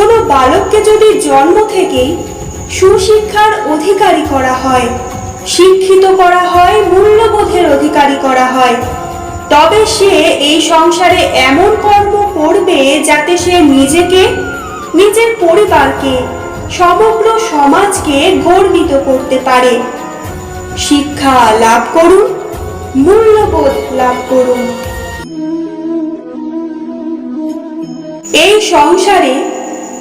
কোনো বালককে যদি জন্ম থেকেই সুশিক্ষার অধিকারী করা হয়, শিক্ষিত করা হয়, মূল্যবোধের অধিকারী করা হয়, তবে সে এই সংসারে এমন কর্ম করবে যাতে সে নিজেকে, নিজের পরিবারকে, সমগ্র সমাজকে গর্বিত করতে পারে। শিক্ষা লাভ করুন, মূল্যবোধ লাভ করুন। এই সংসারে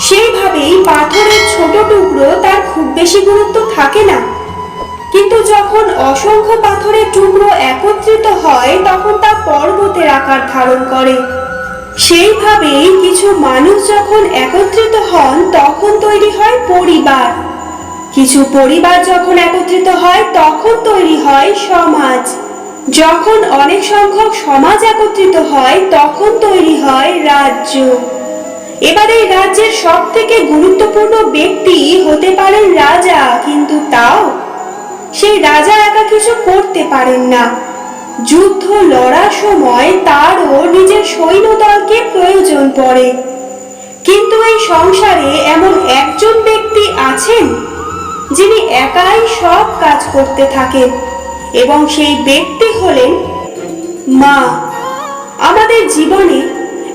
সেইভাবেই পাথরের ছোট টুকরো তার খুব বেশি গুরুত্ব থাকে না। কিন্তু যখন অসংখ্য পাথরের টুকরো একত্রিত হয়, তখন তা পর্বতের আকার ধারণ করে। সেইভাবেই কিছু মানুষ যখন একত্রিত হন, তখন তৈরি হয় পরিবার। কিছু পরিবার যখন একত্রিত হয়, তখন তৈরি হয় সমাজ। যখন অনেক সংখ্যক সমাজ একত্রিত হয়, তখন তৈরি হয় রাজ্য। এবার রাজ্যের সব থেকে গুরুত্বপূর্ণ ব্যক্তি হতে পারেন রাজা, কিন্তু তাও সেই রাজা একা কিছু করতে পারেন না। যুদ্ধ লড়ার সময় তারও নিজের সৈন্যদলকে প্রয়োজন পড়ে। কিন্তু এই সংসারে এমন একজন ব্যক্তি আছেন, যিনি একাই সব কাজ করতে থাকেন এবং সেই ব্যক্তি হলেন মা। আমাদের জীবনে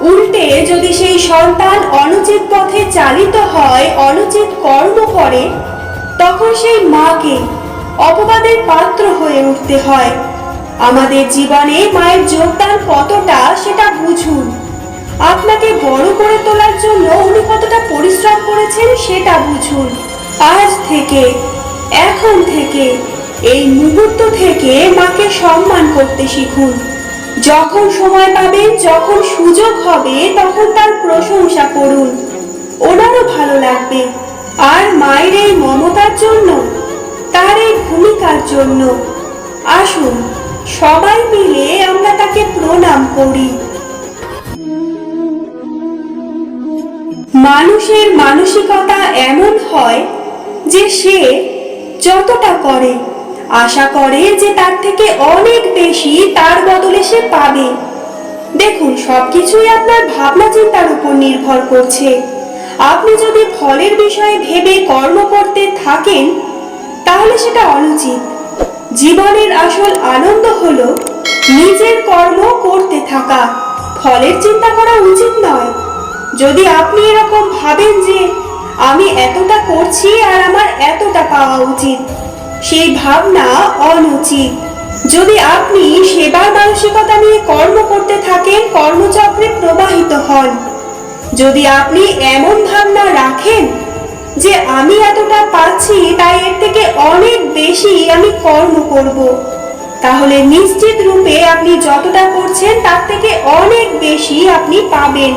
উল্টে যদি সেই সন্তান অনুচিত পথে চালিত হয়, অনুচিত কর্ম করে, তখন সেই মাকে অপবাদের পাত্র হয়ে উঠতে হয়। আমাদের জীবনে মায়ের যোগদান কতটা, সেটা বুঝুন। আপনাকে বড় করে তোলার জন্য উনি কতটা পরিশ্রম করেছেন, সেটা বুঝুন। আজ থেকে, এখন থেকে, এই মুহূর্ত থেকে মাকে সম্মান করতে শিখুন। যখন সময় পাবেন যখন সুযোগ হবে, তখন তার প্রশংসা করুন। ওনারও ভালো লাগবে। আর মায়ের এই মমতার জন্য, তার এই ভূমিকার জন্য। আসুন, সবাই মিলে আমরা তাকে প্রণাম করি। মানুষের মানসিকতা এমন হয় যে সে যতটা করে আশা করে যে তার থেকে অনেক বেশি তার বদলে সে পাবে। দেখুন, সবকিছুই আপনার ভাবনা চিন্তার উপর নির্ভর করছে। আপনি যদি ফলের বিষয়ে ভেবে কর্ম করতে থাকেন, তাহলে সেটা অনুচিত। জীবনের আসল আনন্দ হলো নিজের কর্ম করতে থাকা। ফলের চিন্তা করা উচিত নয়। যদি আপনি এরকম ভাবেন যে, আমি এতটা করছি আর আমার এতটা পাওয়া উচিত। সেই ভাবনা অনুচিত। যদি আপনি সেবার মানসিকতা নিয়ে কর্ম করতে থাকেন, কর্মচক্রে প্রবাহিত হন। যদি আপনি এমন ভাবনা রাখেন যে, আমি এতটা পাচ্ছি তাই এর থেকে অনেক বেশি আমি কর্ম করব। তাহলে নিশ্চিত রূপে আপনি যতটা করছেন, তার থেকে অনেক বেশি আপনি পাবেন।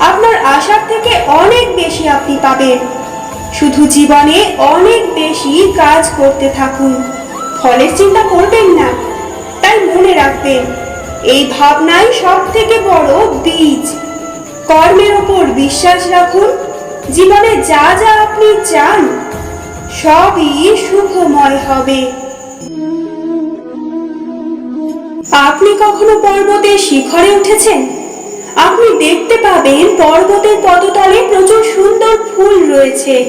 আপনার আশার থেকে অনেক বেশি আপনি পাবেন। শুধু জীবনে অনেক বেশি কাজ করতে থাকুন। ফলের চিন্তা করবেন না, তাই মনে রাখবেন, এই ভাবনাই সব থেকে বড় বীজ। কর্মের ওপর বিশ্বাস রাখুন, জীবনে যা যা আপনি চান, সবই সুখময় হবে। আপনি কখনো পর্বতের শিখরে উঠেছেন? আপনি দেখতে পাবেন পর্বতের পদতলে প্রচুর সুন্দর ফুল রয়েছে।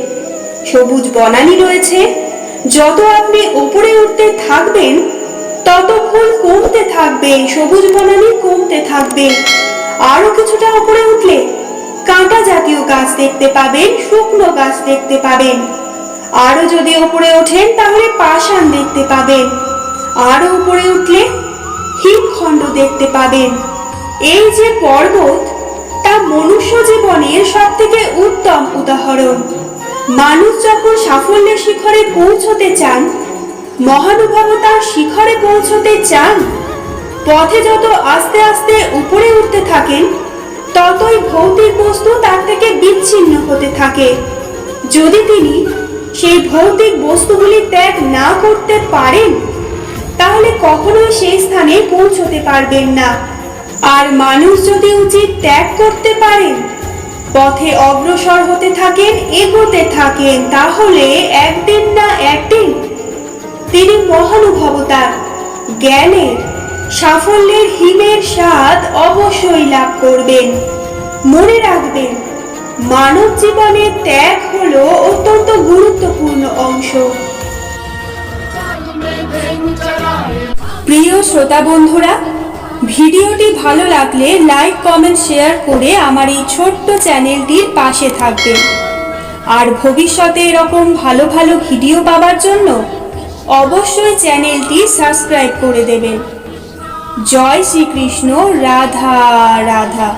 সবুজ বনানী রয়েছে। যত আপনি উপরে উঠতে থাকবেন, তত ফুল কমতে থাকবে, সবুজ বনানী কমতে থাকবে। আরও কিছুটা উপরে উঠলে কাঁটা জাতীয় গাছ দেখতে পাবেন, শুকনো গাছ দেখতে পাবেন। আরও যদি উপরে ওঠেন, তাহলে পাষাণ দেখতে পাবেন। আরও উপরে উঠলে হিমখণ্ড দেখতে পাবেন। এই যে পর্বত, তা মনুষ্য জীবনের সব থেকে উত্তম উদাহরণ। মানুষ যখন সাফল্যের শিখরে পৌঁছতে চান, মহানুভবতার শিখরে পৌঁছতে চান, পথে যত আস্তে আস্তে উপরে উঠতে থাকেন, ততই ভৌতিক বস্তু তার থেকে বিচ্ছিন্ন হতে থাকে। যদি তিনি সেই ভৌতিক বস্তুগুলি ত্যাগ না করতে পারেন, তাহলে কখনোই সেই স্থানে পৌঁছতে পারবেন না। আর মানুষ যদি উচিত ত্যাগ করতে পারেন পথে অগ্রসর হতে থাকেন, এগোতে থাকেন, তাহলে একদিন না একদিন তিনি মহানুভবতার জ্ঞানের, সাফল্যের হিমের স্বাদ অবশ্যই লাভ করবেন। মনে রাখবেন, মানব জীবনে ত্যাগ হল অত্যন্ত গুরুত্বপূর্ণ অংশ। প্রিয় শ্রোতা বন্ধুরা ভিডিওটি ভালো লাগলে লাইক, কমেন্ট, শেয়ার করে আমার এই ছোট্ট চ্যানেলটির পাশে থাকবেন। আর ভবিষ্যতে এরকম ভালো ভালো ভিডিও পাওয়ার জন্য অবশ্যই চ্যানেলটি সাবস্ক্রাইব করে দেবেন। জয় শ্রীকৃষ্ণ, রাধা রাধা।